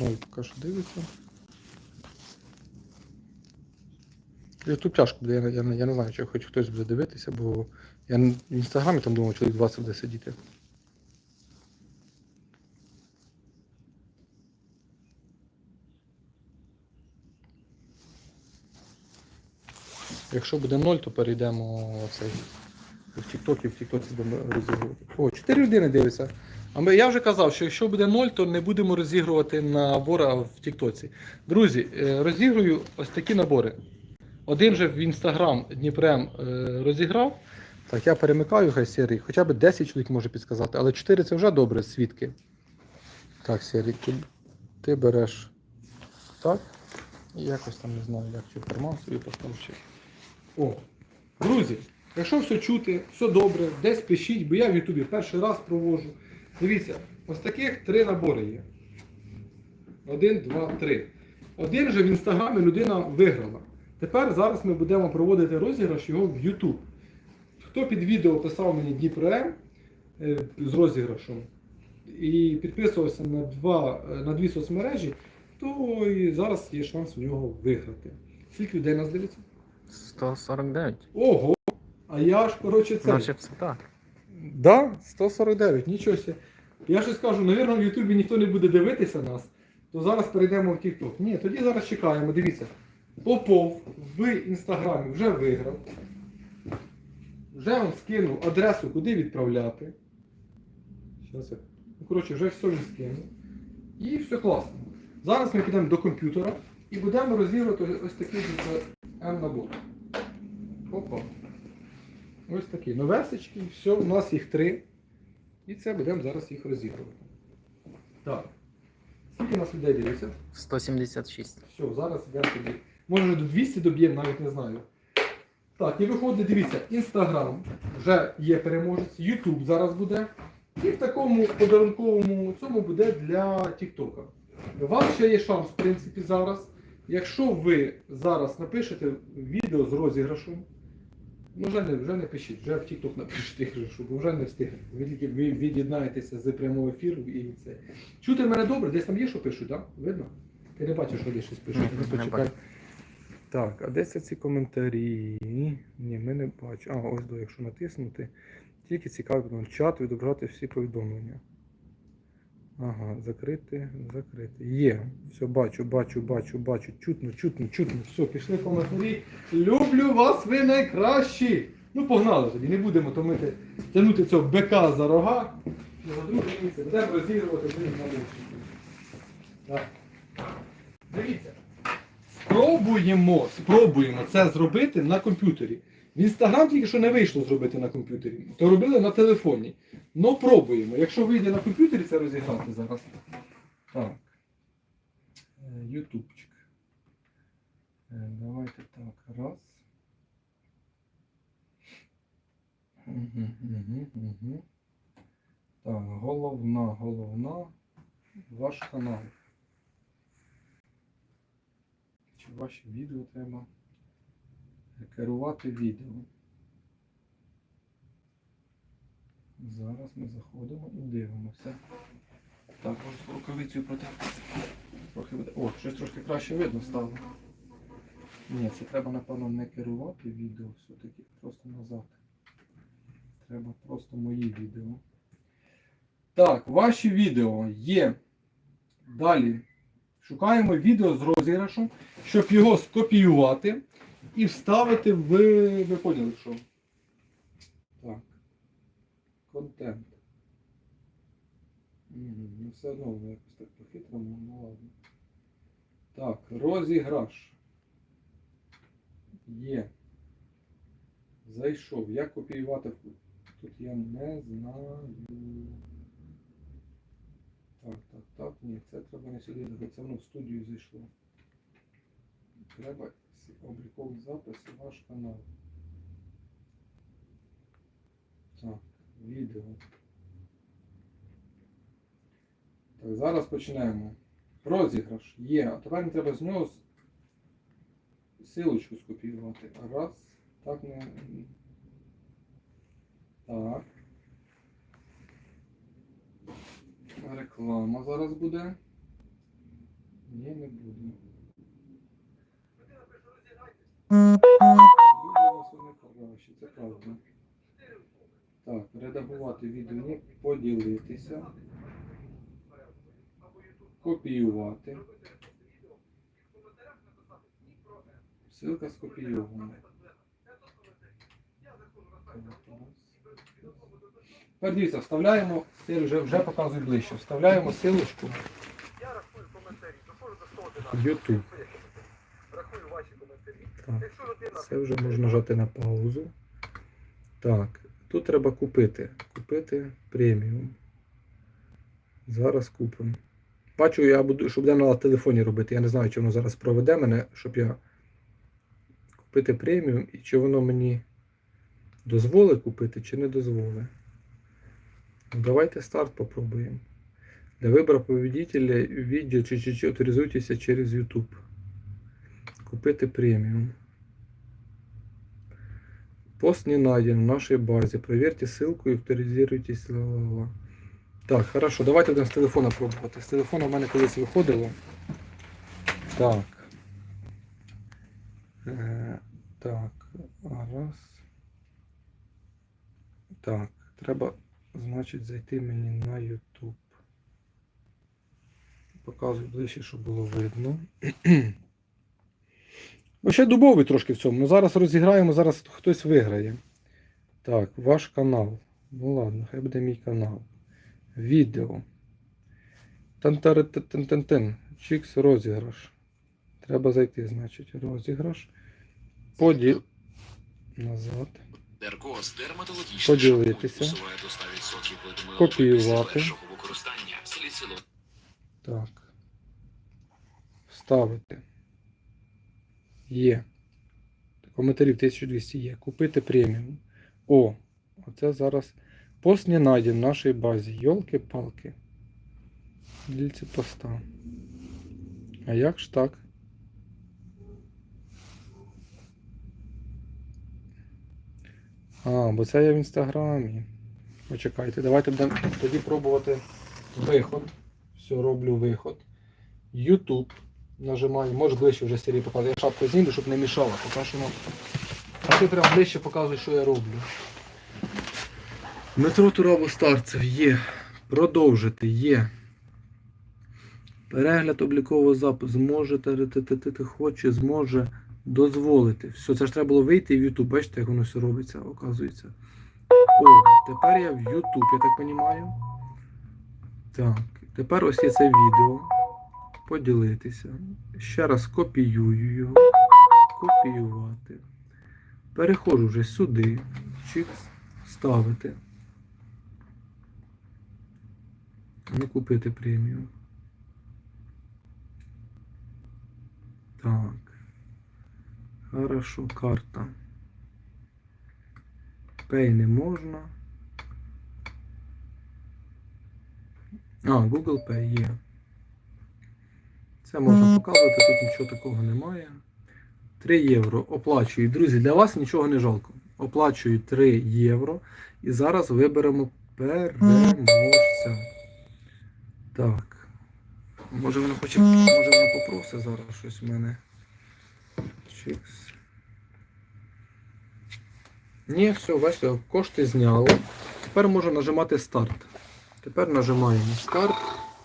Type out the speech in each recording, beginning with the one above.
Ой, поки що дивиться. Ютуб тяжко буде, я, я, я не знаю, чи хоч хтось буде дивитися, бо я в інстаграмі там думав, чоловік 20 буде сидіти. Якщо буде 0, то перейдемо в цей в і в TikTok будемо розігрувати. О, 4 людини дивиться. А я вже казав, що якщо буде 0, то не будемо розігрувати набори в Тіктоці. Друзі, е, розігрую ось такі набори. Один же в Інстаграм Дніпрем е, розіграв. Так, я перемикаю хай серії. Хоча б 10 чоловік може підсказати, але 4 це вже добре, свідки. Так, серій, ти, ти береш так. І якось там не знаю, як чи карман собі поставив. О, друзі, якщо все чути, все добре, десь пишіть, бо я в Ютубі перший раз проводжу. Дивіться, ось таких три набори є. Один, два, три. Один же в інстаграмі людина виграла. Тепер зараз ми будемо проводити розіграш його в YouTube. Хто під відео писав мені Дніпро е, з розіграшом і підписувався на, два, е, на дві соцмережі, то і зараз є шанс у нього виграти. Скільки людей нас дивиться? 149. Ого! А я ж, коротше, це. Значить, це так. Да, 149, нічого. Я щось кажу, навірно, в Ютубі ніхто не буде дивитися нас, то зараз перейдемо в TikTok. Ні, тоді зараз чекаємо, дивіться. Попов в інстаграмі вже виграв. Вже він скинув адресу, куди відправляти. Щас я. Ну, коротше, вже все він скинув. І все класно. Зараз ми підемо до комп'ютера і будемо розігрувати ось такий М-набор. Опа. Ось такі новесечки, все, у нас їх три. І це будемо зараз їх розігрувати. Так. Скільки у нас людей дивиться? 176. Все, зараз йдемо тоді. Може до 200 доб'ємо, навіть не знаю. Так, і виходить, дивіться, Інстаграм вже є переможець, Ютуб зараз буде. І в такому подарунковому цьому буде для Тіктока. У вас ще є шанс, в принципі, зараз. Якщо ви зараз напишете відео з розіграшем, ну вже не, вже не пишіть, вже в TikTok напишіть щоб вже не встигли. Ви тільки від'єднаєтеся з прямого ефіру і це. Чути мене добре, десь там є, що пишуть, так? Видно? Ти не бачиш, що десь щось пишуть. Не бачу. Так, а де це ці коментарі? Ні, ми не бачимо. А, ось до, якщо натиснути. Тільки цікаво, чат відображати всі повідомлення. Ага, закрити, закрити. Є. Все, бачу, бачу, бачу, бачу. Чутно, чутно, чутно. Все, пішли коментарі. Люблю вас, ви найкращі. Ну, погнали тоді, не будемо томити, тягнути цього бика за рога. І друге місце будемо розігрувати наличники. Так. Дивіться. Спробуємо, спробуємо це зробити на комп'ютері. В Інстаграм тільки що не вийшло зробити на комп'ютері, то робили на телефоні. Ну пробуємо. Якщо вийде на комп'ютері це розіграти зараз. Так. Е, Ютубчик. Е, Давайте так. Раз. Так, головна, головна. Ваш канал. Чи ваші відео треба керувати відео. Зараз ми заходимо і дивимося. Так, ось рукавицю протерти. Трохи буде. О, щось трошки краще видно стало. Ні, це треба, напевно, не керувати відео все-таки, просто назад. Треба просто мої відео. Так, ваші відео є. Далі. Шукаємо відео з розіграшем, щоб його скопіювати і вставити в. Ви поняли, що? Так. Контент. Мгм, Ну все одно воно якось так по-хитрому, ну ладно. Так, розіграш. Є. Зайшов. Як копіювати? Тут я не знаю. Так, так, так. Ні, це треба не сюди. Це воно в студію зайшло. Треба с- обліковий запис і ваш канал. Так, відео. Так, зараз починаємо. Розіграш є. А тепер мені треба з нього силочку скопіювати. Раз. Так не. Так. Реклама зараз буде. Ні, не буду. Нас це правда. Так, редагувати відео, поділитися, копіювати. Ссылка скопійована. Тепер дивіться, вставляємо, вже, вже показую ближче. Вставляємо силочку Я рахую коментарі, до 111. YouTube. Так. Це вже можна нажати на паузу. Так, тут треба купити. Купити преміум. Зараз купимо. Бачу, я буду, що буде на телефоні робити. Я не знаю, чи воно зараз проведе мене, щоб я купити преміум і чи воно мені дозволить купити, чи не дозволить. Ну, Давайте старт попробуємо. Для вибору победителя відео чи, чи, чи авторизуйтеся через YouTube. Купити преміум. Пост не найден в нашей базе. Проверьте ссылку и авторизируйтесь. Ла-ла-ла. Так, хорошо, давайте будемо з телефона пробувати. З телефона в мене колись виходило. Так. Е, так, раз. Так, треба, значить, зайти мені на YouTube. Показую ближче, щоб було видно. Ну, ще дубовий трошки в цьому. Ну, зараз розіграємо, зараз хтось виграє. Так, ваш канал. Ну ладно, хай буде мій канал. Відео. Тан-тан-тан-тан-тан. Чікс розіграш. Треба зайти, значить, розіграш. Поді... Назад. Поділитися. шампунь усуває до 100% видимої Копіювати. Так. Вставити. Є. Коментарів 1200 є. Купити преміум. О, оце зараз. Пост не найден в нашій базі. Йолки-палки. Дільці поста. А як ж так? А, бо це я в інстаграмі. Почекайте, давайте будемо тоді пробувати виход. Все, роблю виход. YouTube. Нажимаю. Може ближче вже серії показую. Я шапку зніму, щоб не що ну, а ти прям ближче показуй, що я роблю. Метро Турабо старцев є. Продовжити є. Перегляд облікового запису зможе ти хоче, зможе дозволити. Все, це ж треба було вийти в YouTube. Бачите, як воно все робиться, оказується. О, тепер я в YouTube, я так розумію. Так, тепер ось є це відео. Поділитися. Ще раз копіюю його. Копіювати. Переходжу вже сюди. Чікс. Ставити. Не купити преміум. Так. Хорошо, карта. Pay не можна. А, Google Pay є. Це можна показувати, тут нічого такого немає. 3 євро оплачую. Друзі, для вас нічого не жалко. Оплачую 3 євро. І зараз виберемо переможця. Так. Може воно хоче. Може воно попросить зараз щось в мене. Чикс. Ні, все, бачите, кошти зняло. Тепер можу нажимати старт. Тепер нажимаємо старт.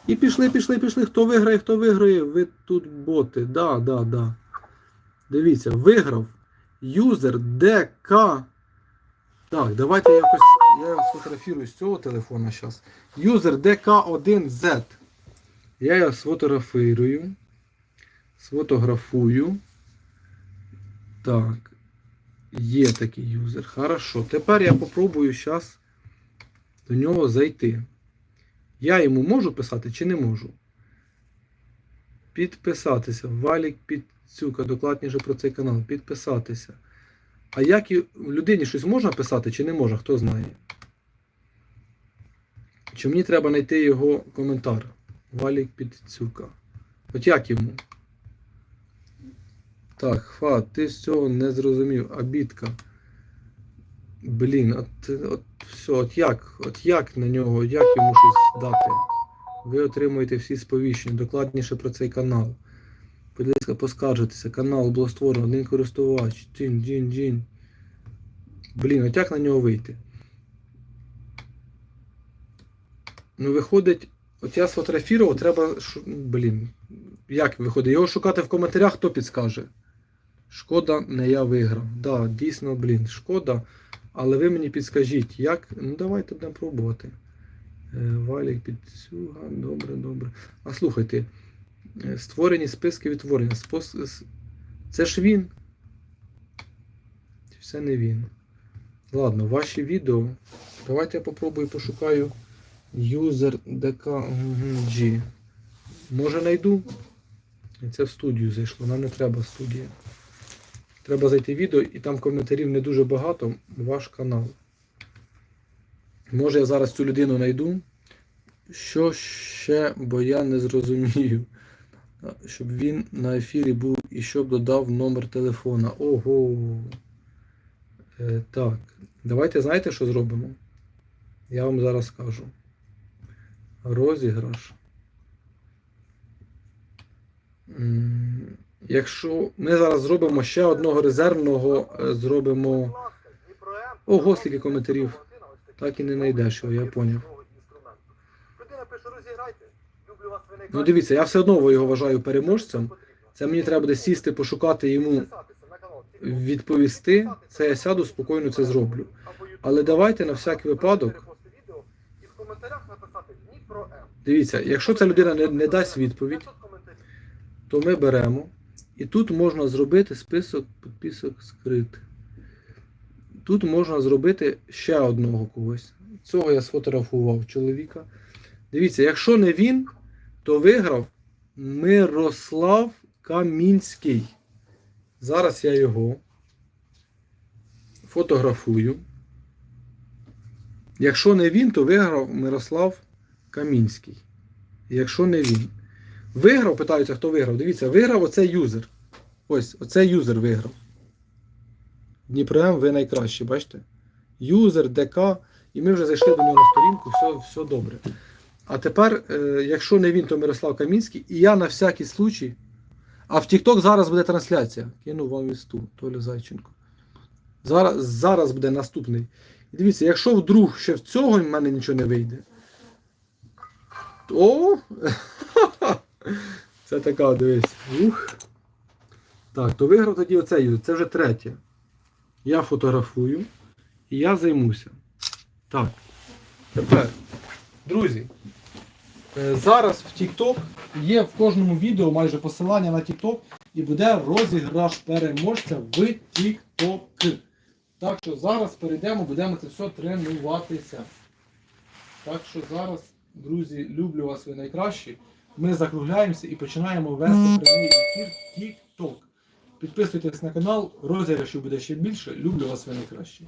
І пішли, пішли, пішли. Хто виграє, хто виграє, ви тут боти. Да, да, да. Дивіться, виграв юзер ДК. Так, давайте якось. Я сфотографірую з цього телефона зараз. Юзер ДК1Z. Я його сфотографірую. Сфотографую. Так. Є такий юзер. Хорошо. Тепер я попробую зараз до нього зайти. Я йому можу писати чи не можу? Підписатися. Валік Підцюка. Докладніше про цей канал. Підписатися. А як і людині щось можна писати чи не можна, хто знає? Чи мені треба знайти його коментар? Валік Підцюка. От як йому? Так, Фа, ти з цього не зрозумів. Абітка. Блін, от, от все, от як? От як на нього, як йому щось дати? ви отримуєте всі сповіщення, докладніше про цей канал. Будь ласка, поскаржитися. Канал було створено один користувач. Джін, джін, джін. Блін, от як на нього вийти? Ну, виходить, от я сфотографував, треба. Блін. Як виходить? Його шукати в коментарях, хто підскаже. Шкода, не я виграв. Да, дійсно, блін, шкода. Але ви мені підскажіть, як. Ну, давайте будемо пробувати. Е, Валік підсюга, добре, добре. А слухайте, е, створені списки відтворення. Це ж він. Чи Це не він. Ладно, ваші відео. Давайте я попробую пошукаю user DKG. Може знайду? Це в студію зайшло. Нам не треба студія. Треба зайти в відео і там коментарів не дуже багато. Ваш канал. Може я зараз цю людину знайду. Що ще, бо я не зрозумію. Щоб він на ефірі був і щоб додав номер телефона. Ого. Е, так. Давайте знаєте, що зробимо? Я вам зараз скажу. Розіграш. Якщо ми зараз зробимо ще одного резервного, е, зробимо. Ого, скільки коментарів. Так і не знайдеш його, я поняв. Ну дивіться, я все одно його вважаю переможцем. Це мені треба буде сісти, пошукати йому, відповісти. Це я сяду, спокійно це зроблю. Але давайте на всякий випадок. Дивіться, якщо ця людина не, не дасть відповідь, то ми беремо. І тут можна зробити список підписок скрит. Тут можна зробити ще одного когось. Цього я сфотографував чоловіка. Дивіться, якщо не він, то виграв Мирослав Камінський. Зараз я його фотографую. Якщо не він, то виграв Мирослав Камінський. Якщо не він. Виграв, питаються, хто виграв. Дивіться, виграв оцей юзер. Ось, оцей юзер виграв. Дніпром, ви найкращі, бачите? Юзер, ДК, і ми вже зайшли до нього на сторінку, все, все добре. А тепер, е, якщо не він, то Мирослав Камінський, і я на всякий случай. А в TikTok зараз буде трансляція. Кину вам вісту, Толя Зайченко. Зараз, зараз буде наступний. І дивіться, якщо вдруг ще в цього в мене нічого не вийде, то. Це така, дивись. Ух. Так, то виграв тоді оцей. Це вже третє. Я фотографую і я займуся. Так. Тепер, друзі, е, зараз в TikTok є в кожному відео майже посилання на TikTok і буде розіграш переможця в TikTok. Так що зараз перейдемо, будемо це все тренуватися. Так що зараз, друзі, люблю вас, ви найкращі. Ми закругляємося і починаємо вести прямий ефір TikTok. Підписуйтесь на канал, розіграшів буде ще більше. Люблю вас, ви найкращі.